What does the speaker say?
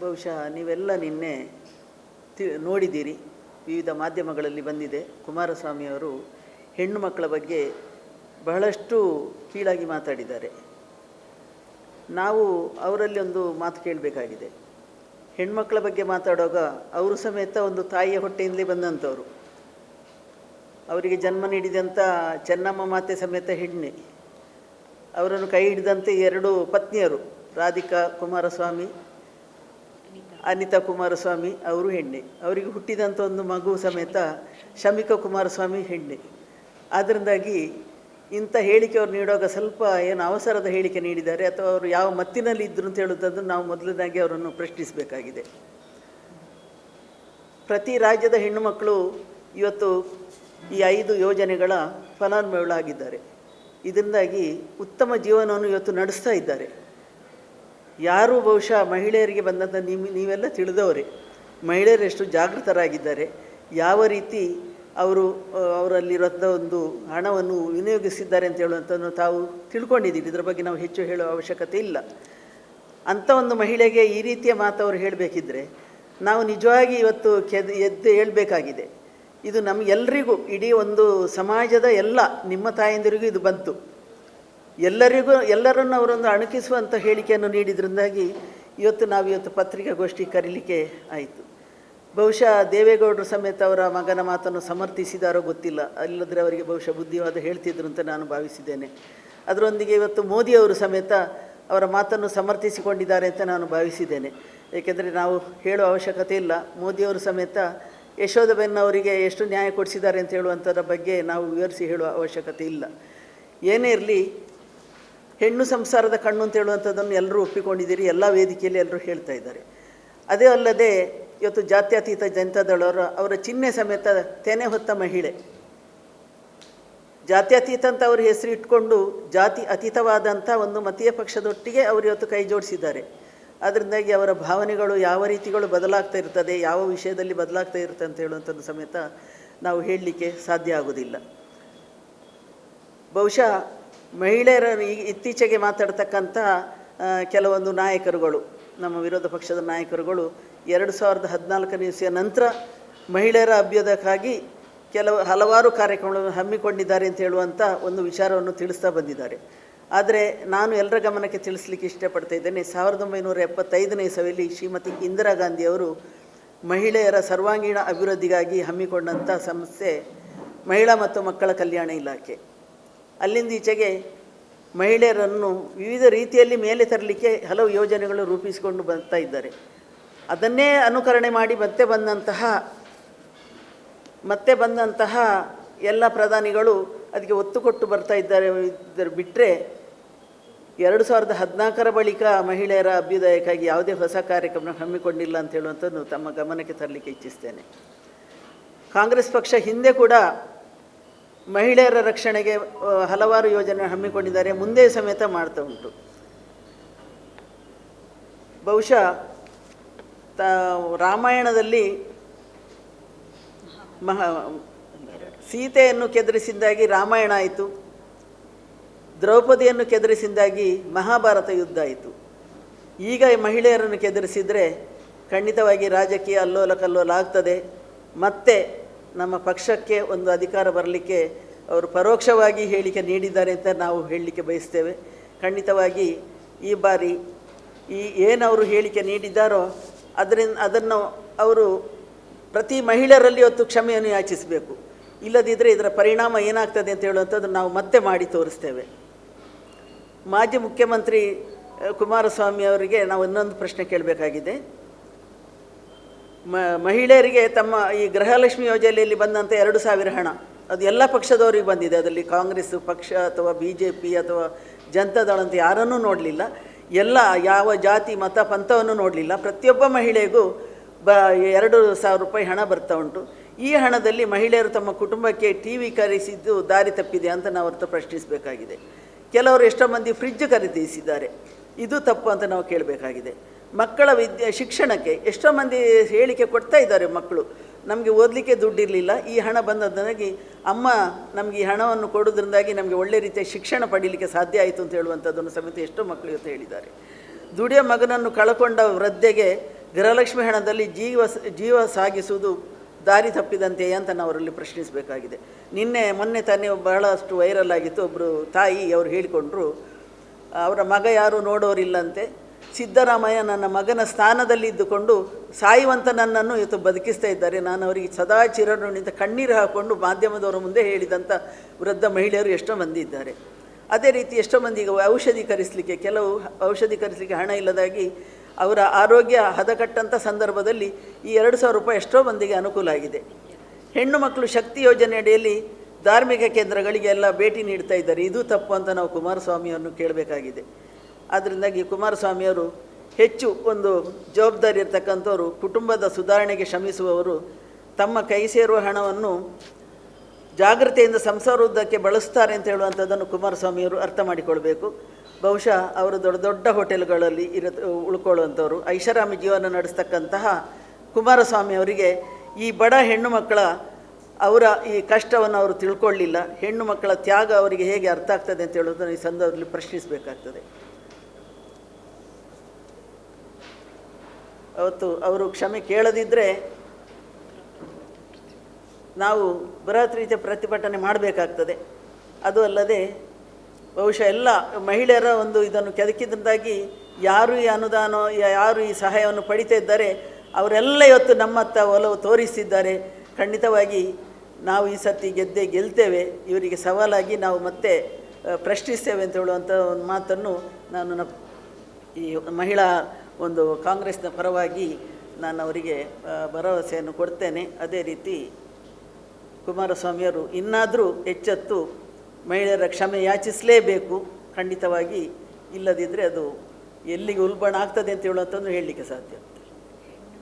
ಬಹುಶಃ ನೀವೆಲ್ಲ ನಿನ್ನೆ ತಿ, ನೋಡಿದ್ದೀರಿ. ವಿವಿಧ ಮಾಧ್ಯಮಗಳಲ್ಲಿ ಬಂದಿದೆ. ಕುಮಾರಸ್ವಾಮಿಯವರು ಹೆಣ್ಣು ಮಕ್ಕಳ ಬಗ್ಗೆ ಬಹಳಷ್ಟು ಕೀಳಾಗಿ ಮಾತಾಡಿದ್ದಾರೆ. ನಾವು ಅವರಲ್ಲಿ ಒಂದು ಮಾತು ಕೇಳಬೇಕಾಗಿದೆ. ಹೆಣ್ಮಕ್ಳ ಬಗ್ಗೆ ಮಾತಾಡುವಾಗ ಅವರು ಸಮೇತ ಒಂದು ತಾಯಿಯ ಹೊಟ್ಟೆಯಿಂದಲೇ ಬಂದಂಥವ್ರು. ಅವರಿಗೆ ಜನ್ಮ ನೀಡಿದಂಥ ಚೆನ್ನಮ್ಮ ಮಾತೆ ಸಮೇತ ಹೆಣ್ಣೆ. ಅವರನ್ನು ಕೈ ಹಿಡಿದಂತೆ ಎರಡು ಪತ್ನಿಯರು, ರಾಧಿಕಾ ಕುಮಾರಸ್ವಾಮಿ ಅನಿತಾ ಕುಮಾರಸ್ವಾಮಿ ಅವರು ಹೆಣ್ಣೆ. ಅವರಿಗೆ ಹುಟ್ಟಿದಂಥ ಒಂದು ಮಗು ಸಮೇತ ಶಮಿಕಾ ಕುಮಾರಸ್ವಾಮಿ ಹೆಣ್ಣೆ. ಆದ್ದರಿಂದಾಗಿ ಇಂಥ ಹೇಳಿಕೆ ಅವ್ರು ನೀಡುವಾಗ ಸ್ವಲ್ಪ ಏನು ಅವಸರದ ಹೇಳಿಕೆ ನೀಡಿದ್ದಾರೆ ಅಥವಾ ಅವರು ಯಾವ ಮತ್ತಿನಲ್ಲಿ ಇದ್ದರು ಅಂತ ಹೇಳುವುದನ್ನು ನಾವು ಮೊದಲನಾಗಿ ಅವರನ್ನು ಪ್ರಶ್ನಿಸಬೇಕಾಗಿದೆ. ಪ್ರತಿ ರಾಜ್ಯದ ಹೆಣ್ಣು ಮಕ್ಕಳು ಇವತ್ತು ಈ ಐದು ಯೋಜನೆಗಳ ಫಲಾನುಭವಿಗಳಾಗಿದ್ದಾರೆ. ಇದರಿಂದಾಗಿ ಉತ್ತಮ ಜೀವನವನ್ನು ಇವತ್ತು ನಡೆಸ್ತಾ ಇದ್ದಾರೆ. ಯಾರು ಬಹುಶಃ ಮಹಿಳೆಯರಿಗೆ ಬಂದಂಥ ನಿಮ್ ನೀವೆಲ್ಲ ತಿಳಿದವರೇ. ಮಹಿಳೆಯರು ಎಷ್ಟು ಜಾಗೃತರಾಗಿದ್ದಾರೆ. ಯಾವ ರೀತಿ ಅವರು ಅವರಲ್ಲಿರುವಂಥ ಒಂದು ಹಣವನ್ನು ವಿನಿಯೋಗಿಸಿದ್ದಾರೆ ಅಂತ ಹೇಳುವಂಥದ್ದು ತಾವು ತಿಳ್ಕೊಂಡಿದ್ದೀರಿ. ಇದರ ಬಗ್ಗೆ ನಾವು ಹೆಚ್ಚು ಹೇಳುವ ಅವಶ್ಯಕತೆ ಇಲ್ಲ. ಅಂಥ ಒಂದು ಮಹಿಳೆಗೆ ಈ ರೀತಿಯ ಮಾತು ಅವರು ಹೇಳಬೇಕಿದ್ರೆ, ನಾವು ನಿಜವಾಗಿ ಇವತ್ತು ಕೆದ್, ಎದ್ದು ಹೇಳಬೇಕಾಗಿದೆ. ಇದು ನಮಗೆಲ್ಲರಿಗೂ ಇಡೀ ಒಂದು ಸಮಾಜದ ಎಲ್ಲ ನಿಮ್ಮ ತಾಯಂದಿರಿಗೂ ಇದು ಬಂತು. ಎಲ್ಲರಿಗೂ ಎಲ್ಲರನ್ನು ಅವರೊಂದು ಅಣಕಿಸುವಂಥ ಹೇಳಿಕೆಯನ್ನು ನೀಡಿದ್ರಿಂದಾಗಿ ಇವತ್ತು ನಾವು ಇವತ್ತು ಪತ್ರಿಕಾಗೋಷ್ಠಿ ಕರೀಲಿಕ್ಕೆ ಆಯಿತು. ಬಹುಶಃ ದೇವೇಗೌಡರು ಸಮೇತ ಅವರ ಮಗನ ಮಾತನ್ನು ಸಮರ್ಥಿಸಿದಾರೋ ಗೊತ್ತಿಲ್ಲ. ಅಲ್ಲದ್ರೆ ಅವರಿಗೆ ಬಹುಶಃ ಬುದ್ಧಿವಾದ ಹೇಳ್ತಿದ್ರು ಅಂತ ನಾನು ಭಾವಿಸಿದ್ದೇನೆ. ಅದರೊಂದಿಗೆ ಇವತ್ತು ಮೋದಿಯವರು ಸಮೇತ ಅವರ ಮಾತನ್ನು ಸಮರ್ಥಿಸಿಕೊಂಡಿದ್ದಾರೆ ಅಂತ ನಾನು ಭಾವಿಸಿದ್ದೇನೆ. ಏಕೆಂದರೆ ನಾವು ಹೇಳುವ ಅವಶ್ಯಕತೆ ಇಲ್ಲ. ಮೋದಿಯವರು ಸಮೇತ ಯಶೋಧಬೆನ್ ಅವರಿಗೆ ಎಷ್ಟು ನ್ಯಾಯ ಕೊಡಿಸಿದ್ದಾರೆ ಅಂತ ಹೇಳುವಂಥದ್ರ ಬಗ್ಗೆ ನಾವು ವಿವರಿಸಿ ಹೇಳುವ ಅವಶ್ಯಕತೆ ಇಲ್ಲ. ಏನೇ ಇರಲಿ ಹೆಣ್ಣು ಸಂಸಾರದ ಕಣ್ಣು ಅಂತ ಹೇಳುವಂಥದ್ದನ್ನು ಎಲ್ಲರೂ ಒಪ್ಪಿಕೊಂಡಿದ್ದೀರಿ, ಎಲ್ಲ ವೇದಿಕೆಯಲ್ಲಿ ಎಲ್ಲರೂ ಹೇಳ್ತಾ ಇದ್ದಾರೆ. ಅದೇ ಅಲ್ಲದೆ ಇವತ್ತು ಜಾತ್ಯತೀತ ಜನತಾದಳವರು ಅವರ ಚಿಹ್ನೆ ಸಮೇತ ತೆನೆ ಹೊತ್ತ ಮಹಿಳೆ. ಜಾತ್ಯತೀತ ಅಂತ ಅವ್ರ ಹೆಸರು ಇಟ್ಕೊಂಡು ಜಾತಿ ಅತೀತವಾದಂಥ ಒಂದು ಮತೀಯ ಪಕ್ಷದೊಟ್ಟಿಗೆ ಅವರು ಇವತ್ತು ಕೈ ಜೋಡಿಸಿದ್ದಾರೆ. ಅದರಿಂದಾಗಿ ಅವರ ಭಾವನೆಗಳು ಯಾವ ರೀತಿಗಳು ಬದಲಾಗ್ತಾ ಇರ್ತದೆ, ಯಾವ ವಿಷಯದಲ್ಲಿ ಬದಲಾಗ್ತಾ ಇರುತ್ತೆ ಅಂತ ಹೇಳುವಂಥದ್ದು ಸಮೇತ ನಾವು ಹೇಳಲಿಕ್ಕೆ ಸಾಧ್ಯ ಆಗೋದಿಲ್ಲ ಬಹುಶಃ ಮಹಿಳೆಯರ ಇತ್ತೀಚೆಗೆ ಮಾತಾಡ್ತಕ್ಕಂಥ ಕೆಲವೊಂದು ನಾಯಕರುಗಳು, ನಮ್ಮ ವಿರೋಧ ಪಕ್ಷದ ನಾಯಕರುಗಳು, ಎರಡು ಸಾವಿರದ ಹದಿನಾಲ್ಕನೇ ಇಸಿಯ ನಂತರ ಮಹಿಳೆಯರ ಅಭ್ಯುದಯಕ್ಕಾಗಿ ಕೆಲವು ಹಲವಾರು ಕಾರ್ಯಕ್ರಮಗಳನ್ನು ಹಮ್ಮಿಕೊಂಡಿದ್ದಾರೆ ಅಂತ ಹೇಳುವಂಥ ಒಂದು ವಿಚಾರವನ್ನು ತಿಳಿಸ್ತಾ ಬಂದಿದ್ದಾರೆ. ಆದರೆ ನಾನು ಎಲ್ಲರ ಗಮನಕ್ಕೆ ತಿಳಿಸ್ಲಿಕ್ಕೆ ಇಷ್ಟಪಡ್ತಾ ಇದ್ದೇನೆ, ಸಾವಿರದ ಒಂಬೈನೂರ ಎಪ್ಪತ್ತೈದನೇ ಇಸವಿಯಲ್ಲಿ ಶ್ರೀಮತಿ ಇಂದಿರಾ ಗಾಂಧಿಯವರು ಮಹಿಳೆಯರ ಸರ್ವಾಂಗೀಣ ಅಭಿವೃದ್ಧಿಗಾಗಿ ಹಮ್ಮಿಕೊಂಡಂಥ ಸಂಸ್ಥೆ ಮಹಿಳಾ ಮತ್ತು ಮಕ್ಕಳ ಕಲ್ಯಾಣ ಇಲಾಖೆ. ಅಲ್ಲಿಂದ ಈಚೆಗೆ ಮಹಿಳೆಯರನ್ನು ವಿವಿಧ ರೀತಿಯಲ್ಲಿ ಮೇಲೆ ತರಲಿಕ್ಕೆ ಹಲವು ಯೋಜನೆಗಳು ರೂಪಿಸಿಕೊಂಡು ಬರ್ತಾ ಇದ್ದಾರೆ. ಅದನ್ನೇ ಅನುಕರಣೆ ಮಾಡಿ ಮತ್ತೆ ಬಂದಂತಹ ಮತ್ತೆ ಬಂದಂತಹ ಎಲ್ಲ ಪ್ರಧಾನಿಗಳು ಅದಕ್ಕೆ ಒತ್ತು ಕೊಟ್ಟು ಬರ್ತಾ ಇದ್ದಾರೆ. ಇದ್ದರು ಬಿಟ್ಟರೆ ಎರಡು ಸಾವಿರದ ಹದಿನಾಲ್ಕರ ಬಳಿಕ ಮಹಿಳೆಯರ ಅಭ್ಯುದಯಕ್ಕಾಗಿ ಯಾವುದೇ ಹೊಸ ಕಾರ್ಯಕ್ರಮ ಹಮ್ಮಿಕೊಂಡಿಲ್ಲ ಅಂತ ಹೇಳುವಂಥದ್ದು ತಮ್ಮ ಗಮನಕ್ಕೆ ತರಲಿಕ್ಕೆ ಇಚ್ಛಿಸ್ತೇನೆ. ಕಾಂಗ್ರೆಸ್ ಪಕ್ಷ ಹಿಂದೆ ಕೂಡ ಮಹಿಳೆಯರ ರಕ್ಷಣೆಗೆ ಹಲವಾರು ಯೋಜನೆ ಹಮ್ಮಿಕೊಂಡಿದ್ದಾರೆ. ಮುಂದೆ ಸಮೇತ ಮಾಡ್ತಾ ಉಂಟು. ಬಹುಶಃ, ತ, ರಾಮಾಯಣದಲ್ಲಿ ಮಹ, ಸೀತೆಯನ್ನು ಕೆದರಿಸಿದ್ದಾಗಿ ರಾಮಾಯಣ ಆಯಿತು. ದ್ರೌಪದಿಯನ್ನು ಕೆದರಿಸಿದ್ದಾಗಿ ಮಹಾಭಾರತ ಯುದ್ಧ ಆಯಿತು. ಈಗ ಮಹಿಳೆಯರನ್ನು ಕೆದರಿಸಿದರೆ ಖಂಡಿತವಾಗಿ ರಾಜಕೀಯ ಅಲ್ಲೋಲ ಕಲ್ಲೋಲ ಆಗ್ತದೆ ಮತ್ತೆ ನಮ್ಮ ಪಕ್ಷಕ್ಕೆ ಒಂದು ಅಧಿಕಾರ ಬರಲಿಕ್ಕೆ ಅವರು ಪರೋಕ್ಷವಾಗಿ ಹೇಳಿಕೆ ನೀಡಿದ್ದಾರೆ ಅಂತ ನಾವು ಹೇಳಲಿಕ್ಕೆ ಬಯಸ್ತೇವೆ. ಖಂಡಿತವಾಗಿ ಈ ಬಾರಿ ಈ ಏನವರು ಹೇಳಿಕೆ ನೀಡಿದ್ದಾರೋ ಅದರಿಂದ ಅದನ್ನು ಅವರು ಪ್ರತಿ ಮಹಿಳೆಯರಲ್ಲಿ ಹೊತ್ತು ಕ್ಷಮೆಯನ್ನು ಯಾಚಿಸಬೇಕು. ಇಲ್ಲದಿದ್ದರೆ ಇದರ ಪರಿಣಾಮ ಏನಾಗ್ತದೆ ಅಂತ ಹೇಳುವಂಥದ್ದು ನಾವು ಮತ್ತೆ ಮಾಡಿ ತೋರಿಸ್ತೇವೆ. ಮಾಜಿ ಮುಖ್ಯಮಂತ್ರಿ ಕುಮಾರಸ್ವಾಮಿ ಅವರಿಗೆ ನಾವು ಇನ್ನೊಂದು ಪ್ರಶ್ನೆ ಕೇಳಬೇಕಾಗಿದೆ. ಮ, ಮಹಿಳೆಯರಿಗೆ ತಮ್ಮ ಈ ಗೃಹಲಕ್ಷ್ಮಿ ಯೋಜನೆಯಲ್ಲಿ ಬಂದಂಥ ಎರಡು ಸಾವಿರ ಹಣ. ಅದು ಎಲ್ಲ ಪಕ್ಷದವರಿಗೆ ಬಂದಿದೆ. ಅದರಲ್ಲಿ ಕಾಂಗ್ರೆಸ್ ಪಕ್ಷ ಅಥವಾ ಬಿ ಜೆ ಪಿ ಅಥವಾ ಜನತಾದಳ ಅಂತ ಯಾರನ್ನೂ ನೋಡಲಿಲ್ಲ. ಎಲ್ಲ ಯಾವ ಜಾತಿ, ಮತ, ಪಂಥವನ್ನು ನೋಡಲಿಲ್ಲ. ಪ್ರತಿಯೊಬ್ಬ ಮಹಿಳೆಗೂ ಬ, ಎರಡು ಸಾವಿರ ರೂಪಾಯಿ ಹಣ ಬರ್ತಾ ಉಂಟು. ಈ ಹಣದಲ್ಲಿ ಮಹಿಳೆಯರು ತಮ್ಮ ಕುಟುಂಬಕ್ಕೆ ಟಿ ವಿ ಖರೀದಿಸಿದ್ದು ದಾರಿ ತಪ್ಪಿದೆ ಅಂತ ನಾವು ಅರ್ಥ ಪ್ರಶ್ನಿಸಬೇಕಾಗಿದೆ. ಕೆಲವರು ಎಷ್ಟೋ ಮಂದಿ ಫ್ರಿಜ್ ಖರೀದಿಸಿದ್ದಾರೆ. ಇದು ತಪ್ಪು ಅಂತ ನಾವು ಕೇಳಬೇಕಾಗಿದೆ. ಮಕ್ಕಳ ವಿದ್ಯೆ, ಶಿಕ್ಷಣಕ್ಕೆ ಎಷ್ಟೋ ಮಂದಿ ಹೇಳಿಕೆ ಕೊಡ್ತಾ ಇದ್ದಾರೆ ಮಕ್ಕಳು. ನಮಗೆ ಓದಲಿಕ್ಕೆ ದುಡ್ಡಿರಲಿಲ್ಲ. ಈ ಹಣ ಬಂದದ್ದಾಗಿ ಅಮ್ಮ ನಮಗೆ ಈ ಹಣವನ್ನು ಕೊಡೋದ್ರಿಂದಾಗಿ ನಮಗೆ ಒಳ್ಳೆ ರೀತಿಯ ಶಿಕ್ಷಣ ಪಡೀಲಿಕ್ಕೆ ಸಾಧ್ಯ ಆಯಿತು ಅಂತ ಹೇಳುವಂಥದ್ದನ್ನು ಸಮೇತ ಎಷ್ಟೋ ಮಕ್ಕಳು ಇವತ್ತು ಹೇಳಿದ್ದಾರೆ. ದುಡಿಯೋ ಮಗನನ್ನು ಕಳಕೊಂಡ ವೃದ್ಧೆಗೆ ಗೃಹಲಕ್ಷ್ಮಿ ಹಣದಲ್ಲಿ ಜೀವ ಜೀವ ಸಾಗಿಸುವುದು ದಾರಿ ತಪ್ಪಿದಂತೆಯೇ ಅಂತ ನಾವು ಅವರಲ್ಲಿ ಪ್ರಶ್ನಿಸಬೇಕಾಗಿದೆ. ನಿನ್ನೆ, ಮೊನ್ನೆ ತಾನೇ ಬಹಳಷ್ಟು ವೈರಲ್ ಆಗಿತ್ತು. ಒಬ್ಬರು ತಾಯಿ ಅವರು ಹೇಳಿಕೊಂಡ್ರು, ಅವರ ಮಗ ಯಾರು ನೋಡೋರಿಲ್ಲಂತೆ. ಸಿದ್ದರಾಮಯ್ಯ ನನ್ನ ಮಗನ ಸ್ಥಾನದಲ್ಲಿ ಇದ್ದುಕೊಂಡು ಸಾಯುವಂತ ನನ್ನನ್ನು ಇವತ್ತು ಬದುಕಿಸ್ತಾ ಇದ್ದಾರೆ. ನಾನು ಅವರಿಗೆ ಸದಾ ನಿಂತ ಕಣ್ಣೀರು ಹಾಕೊಂಡು ಮಾಧ್ಯಮದವರ ಮುಂದೆ ಹೇಳಿದಂಥ ವೃದ್ಧ ಮಹಿಳೆಯರು ಎಷ್ಟೋ ಮಂದಿ ಇದ್ದಾರೆ. ಅದೇ ರೀತಿ ಎಷ್ಟೋ ಮಂದಿ ಔಷಧಿ ಕರೆಸಲಿಕ್ಕೆ, ಕೆಲವು ಔಷಧಿ ಕರೆಸಲಿಕ್ಕೆ ಹಣ ಇಲ್ಲದಾಗಿ ಅವರ ಆರೋಗ್ಯ ಹದಕಟ್ಟಂಥ ಸಂದರ್ಭದಲ್ಲಿ ಈ ಎರಡು ಸಾವಿರ ರೂಪಾಯಿ ಎಷ್ಟೋ ಮಂದಿಗೆ ಅನುಕೂಲ ಆಗಿದೆ. ಹೆಣ್ಣು ಮಕ್ಕಳು ಶಕ್ತಿ ಯೋಜನೆ ಅಡಿಯಲ್ಲಿ ಧಾರ್ಮಿಕ ಕೇಂದ್ರಗಳಿಗೆ ಎಲ್ಲ ಭೇಟಿ ನೀಡ್ತಾ ಇದ್ದಾರೆ. ಇದು ತಪ್ಪು ಅಂತ ನಾವು ಕುಮಾರಸ್ವಾಮಿಯನ್ನು ಕೇಳಬೇಕಾಗಿದೆ. ಆದ್ದರಿಂದಾಗಿ ಕುಮಾರಸ್ವಾಮಿಯವರು ಹೆಚ್ಚು ಒಂದು ಜವಾಬ್ದಾರಿ ಇರತಕ್ಕಂಥವರು, ಕುಟುಂಬದ ಸುಧಾರಣೆಗೆ ಶ್ರಮಿಸುವವರು, ತಮ್ಮ ಕೈ ಸೇರುವ ಹಣವನ್ನು ಜಾಗ್ರತೆಯಿಂದ ಸಂಸಾರೋದ್ದಕ್ಕೆ ಬಳಸ್ತಾರೆ ಅಂತ ಹೇಳುವಂಥದ್ದನ್ನು ಕುಮಾರಸ್ವಾಮಿಯವರು ಅರ್ಥ ಮಾಡಿಕೊಳ್ಬೇಕು. ಬಹುಶಃ ಅವರು ದೊಡ್ಡ ದೊಡ್ಡ ಹೋಟೆಲ್ಗಳಲ್ಲಿ ಇರ ಉಳ್ಕೊಳ್ಳುವಂಥವ್ರು. ಐಷಾರಾಮಿ ಜೀವನ ನಡೆಸ್ತಕ್ಕಂತಹ ಕುಮಾರಸ್ವಾಮಿ ಅವರಿಗೆ ಈ ಬಡ ಹೆಣ್ಣು ಮಕ್ಕಳ ಅವರ ಈ ಕಷ್ಟವನ್ನು ಅವರು ತಿಳ್ಕೊಳ್ಳಿಲ್ಲ. ಹೆಣ್ಣು ಮಕ್ಕಳ ತ್ಯಾಗ ಅವರಿಗೆ ಹೇಗೆ ಅರ್ಥ ಆಗ್ತದೆ ಅಂತ ಹೇಳೋದನ್ನು ಈ ಸಂದರ್ಭದಲ್ಲಿ ಪ್ರಶ್ನಿಸಬೇಕಾಗ್ತದೆ. ಅವತ್ತು ಅವರು ಕ್ಷಮೆ ಕೇಳದಿದ್ದರೆ ನಾವು ಬೃಹತ್ ರೀತಿಯ ಪ್ರತಿಭಟನೆ ಮಾಡಬೇಕಾಗ್ತದೆ. ಅದು ಅಲ್ಲದೆ ಬಹುಶಃ ಎಲ್ಲ ಮಹಿಳೆಯರ ಒಂದು ಇದನ್ನು ಕೆದಕಿದ್ರಿಂದಾಗಿ ಯಾರು ಈ ಅನುದಾನ, ಯಾರು ಈ ಸಹಾಯವನ್ನು ಪಡಿತಾ ಇದ್ದಾರೆ, ಅವರೆಲ್ಲ ಇವತ್ತು ನಮ್ಮತ್ತ ಒಲವು ತೋರಿಸಿದ್ದಾರೆ ಖಂಡಿತವಾಗಿ ನಾವು ಈ ಸತಿ ಗೆದ್ದೇ ಗೆಲ್ತೇವೆ. ಇವರಿಗೆ ಸವಾಲಾಗಿ ನಾವು ಮತ್ತೆ ಪ್ರಶ್ನಿಸ್ತೇವೆ ಅಂತ ಹೇಳುವಂಥ ಒಂದು ಮಾತನ್ನು ನಾನು ಈ ಮಹಿಳಾ ಒಂದು ಕಾಂಗ್ರೆಸ್ನ ಪರವಾಗಿ ನಾನು ಅವರಿಗೆ ಭರವಸೆಯನ್ನು ಕೊಡ್ತೇನೆ. ಅದೇ ರೀತಿ ಕುಮಾರಸ್ವಾಮಿಯವರು ಇನ್ನಾದರೂ ಎಚ್ಚೆತ್ತು ಮಹಿಳೆಯರ ಕ್ಷಮೆ ಯಾಚಿಸಲೇಬೇಕು. ಖಂಡಿತವಾಗಿ ಇಲ್ಲದಿದ್ದರೆ ಅದು ಎಲ್ಲಿಗೆ ಉಲ್ಬಣ ಆಗ್ತದೆ ಅಂತ ಹೇಳುವಂಥದ್ದು ಹೇಳಲಿಕ್ಕೆ ಸಾಧ್ಯ.